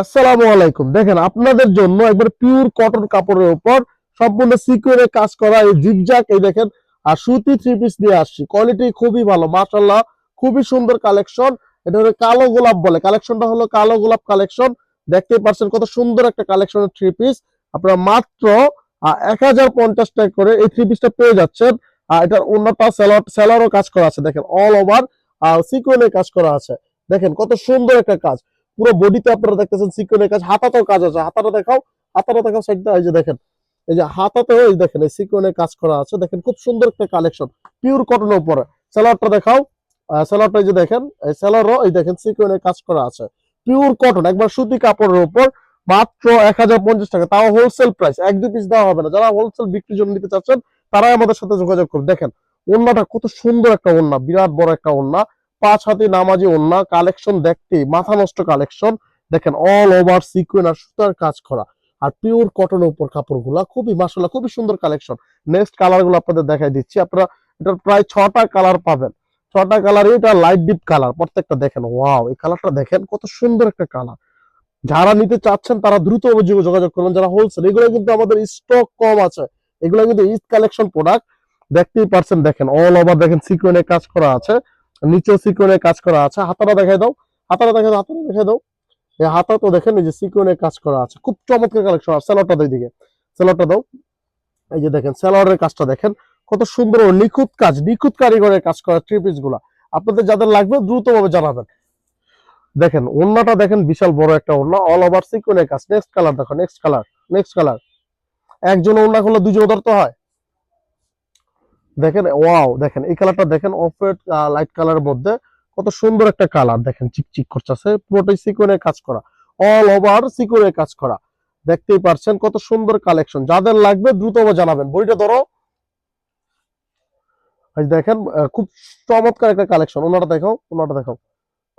আসসালামু আলাইকুম। দেখেন, আপনাদের জন্য একবার পিওর কটন কাপড়ের উপর সম্পূর্ণ সিকিউরে কাজ করা এই জিগজাক এই দেখেন, আর সুতি থ্রি পিস দিয়ে আসছি। কোয়ালিটি খুবই ভালো মাশাল্লাহ খুবই সুন্দর কালেকশন এটা হলো কালো গোলাপ বলে। কালেকশনটা হলো কালো গোলাপ কালেকশন দেখতেই পাচ্ছেন কত সুন্দর একটা কালেকশনের থ্রি পিস আপনারা মাত্র এক হাজার পঞ্চাশ টাকা করে এই থ্রি পিসটা পেয়ে যাচ্ছেন। আর এটার অন্যটা সেলার সেলারও কাজ করা আছে, দেখেন অল ওভার সিকুয়েনের কাজ করা আছে। দেখেন, কত সুন্দর একটা কাজ। পুরো বডিতে আপনারা দেখতেছেন সিকুয়েনের কাজ, হাতাতেও কাজ আছে। হাতাটা দেখাও হাতাটা দেখাও সাইডটা এই যে দেখেন, এই যে হাতাতেও এই দেখেন, এই সিকুয়েনের কাজ করা আছে। দেখেন খুব সুন্দর একটা কালেকশন পিওর কটনের উপরে। সেলারটা দেখাও সেলারটা এই যে দেখেন, এই সেলারও এই দেখেন সিকুয়েনের কাজ করা আছে। পিওর কটন একবার সুতি কাপড়ের উপর, মাত্র এক হাজার পঞ্চাশ টাকা। তাও হোলসেল প্রাইস এক দু পিস দেওয়া হবে না। যারা হোলসেল বিক্রির জন্য নিতে চাচ্ছেন, তারাই আমাদের সাথে যোগাযোগ করুন। দেখেন ওন্নাটা কত সুন্দর একটা ওন্না বিরাট বড় একটা ওন্না পাঁচ হাতে নামাজি ওন্না কালেকশন দেখতে, মাথা নষ্ট কালেকশন দেখেন অল ওভার সিকুয়েন আর সুতার কাজ করা। আর পিওর কটনের উপর কাপড়গুলা, খুবই মাসাল্লাহ খুবই সুন্দর কালেকশন নেক্সট কালারগুলো আপনাদের দেখাই দিচ্ছি। আপনারা এটার প্রায় ছটা কালার পাবেন। ছটা কালার এটা লাইট ডিপ কালার প্রত্যেকটা দেখেন ওয়াও এই কালারটা দেখেন, কত সুন্দর একটা কালার যারা নিতে চাচ্ছেন, তারা দ্রুত যোগাযোগ করবেন যারা হোলসেল এগুলো কিন্তু আমাদের স্টক কম আছে। এগুলো কিন্তু ইস্ট কালেকশন প্রোডাক্ট দেখতেই পারছেন, দেখেন অল ওভার দেখেন সিকুয়েনের কাজ করা আছে। নিচেও সিকুয়েনের কাজ করা আছে। হাতাটা দেখাই দাও। হাতাটা দেখাই দাও, হাতাটা দেখাই দাও। এই হাতা তো দেখেন এই যে সিকুয়েনের কাজ করা আছে। খুব চমৎকার কালেকশন আর স্যালোয়ারটা দাও দিকে স্যালোয়ারটা দাও। এই যে দেখেন স্যালোয়ারের কাজটা দেখেন। কত সুন্দর ও নিখুঁত কাজ, নিখুঁত কারিগরের কাজ করা থ্রি পিসগুলা। আপনাদের যাদের লাগবে দ্রুতভাবে জানাবেন। দেখেন ওন্নাটা দেখেন বিশাল বড় একটা ওন্না অল ওভার সিকুয়েনের কাজ। নেক্সট কালার দেখো নেক্সট কালার নেক্সট কালার একজন ওন্না করলে দুজন ধরতে হয়। দেখেন ওয়াও দেখেন, এই কালারটা দেখেন অফ লাইট কালারের মধ্যে কত সুন্দর একটা কালার দেখেন, চিকচিক করতেছে, পুরোটাই সিকুয়েনের কাজ করা অল ওভার সিকুয়েনের কাজ করা, দেখতেই পারছেন কত সুন্দর কালেকশন যাদের লাগবে দ্রুত জানাবেন বইটা ধরো। দেখেন খুব চমৎকার একটা কালেকশন ওনাটা দেখো ওনাটা দেখো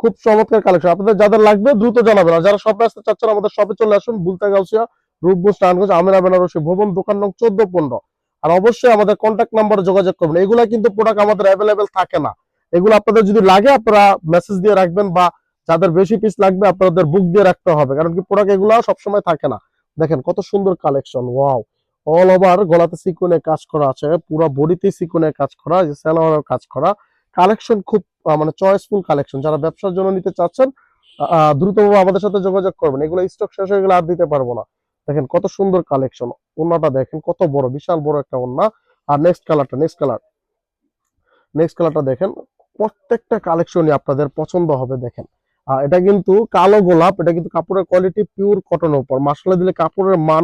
খুব চমৎকার কালেকশন আপনাদের যাদের লাগবে দ্রুত জানাবেন, আর যারা শপে আসতে চাচ্ছেন, আমাদের শপে চলে আসুন বুলতা গাউসিয়া রূপগঞ্জ টানগঞ্জ আমিরা, বেনারসি, ভবন, দোকান নং চোদ্দ, পনেরো। আর অবশ্যই আমাদের কন্ট্যাক্ট নাম্বারে যোগাযোগ করবেন। এগুলা কিন্তু প্রোডাক্ট আমাদের অ্যাভেলেবেল থাকে না। এগুলো আপনাদের যদি লাগে, আপনারা মেসেজ দিয়ে রাখবেন বা যাদের বেশি পিস লাগবে, আপনাদের বুক দিয়ে রাখতে হবে। কারণ কি প্রোডাক্ট এগুলো সবসময় থাকে না। দেখেন কত সুন্দর কালেকশন ওয়াও অল ওভার গলাতে সিকুনের কাজ করা আছে, পুরো বডিতে সিকুনে কাজ করা যে সালোয়ারের কাজ করা। কালেকশন খুব মানে চয়েসফুল কালেকশন যারা ব্যবসার জন্য নিতে চাচ্ছেন দ্রুতভাবে আমাদের সাথে যোগাযোগ করবেন। এগুলো স্টক শেষ হয়ে গেলে আর দিতে পারব না। দেখেন কত সুন্দর কালেকশন ওনাটা দেখেন, কত বড়, বিশাল বড় একটা ওন্না আর নেক্সট কালারটা নেক্সট কালার নেক্সট কালারটা দেখেন, প্রত্যেকটা কালেকশনই আপনাদের পছন্দ হবে দেখেন। আর এটা কিন্তু কালো গোলাপ, এটা কিন্তু কাপড়ের কোয়ালিটি পিওর কটনের উপর। মাসালা দিলে কাপড়ের মান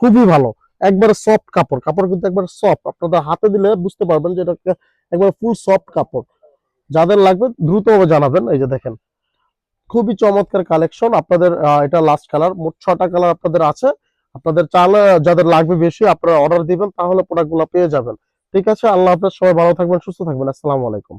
খুবই ভালো। একবারে সফট কাপড় কাপড় কিন্তু একবার সফট আপনাদের হাতে দিলে বুঝতে পারবেন যে এটা একবার ফুল সফট কাপড়। যাদের লাগবে দ্রুতভাবে জানাবেন, এই যে দেখেন। খুবই চমৎকার কালেকশন আপনাদের এটা লাস্ট কালার মোট ছটা কালার আপনাদের আছে। আপনাদের চাল যাদের লাগবে বেশি, আপনারা অর্ডার দিবেন, তাহলে প্রোডাক্টগুলো পেয়ে যাবেন। ঠিক আছে? আল্লাহ আপনার সবাই ভালো থাকবেন, সুস্থ থাকবেন। আসসালামু আলাইকুম।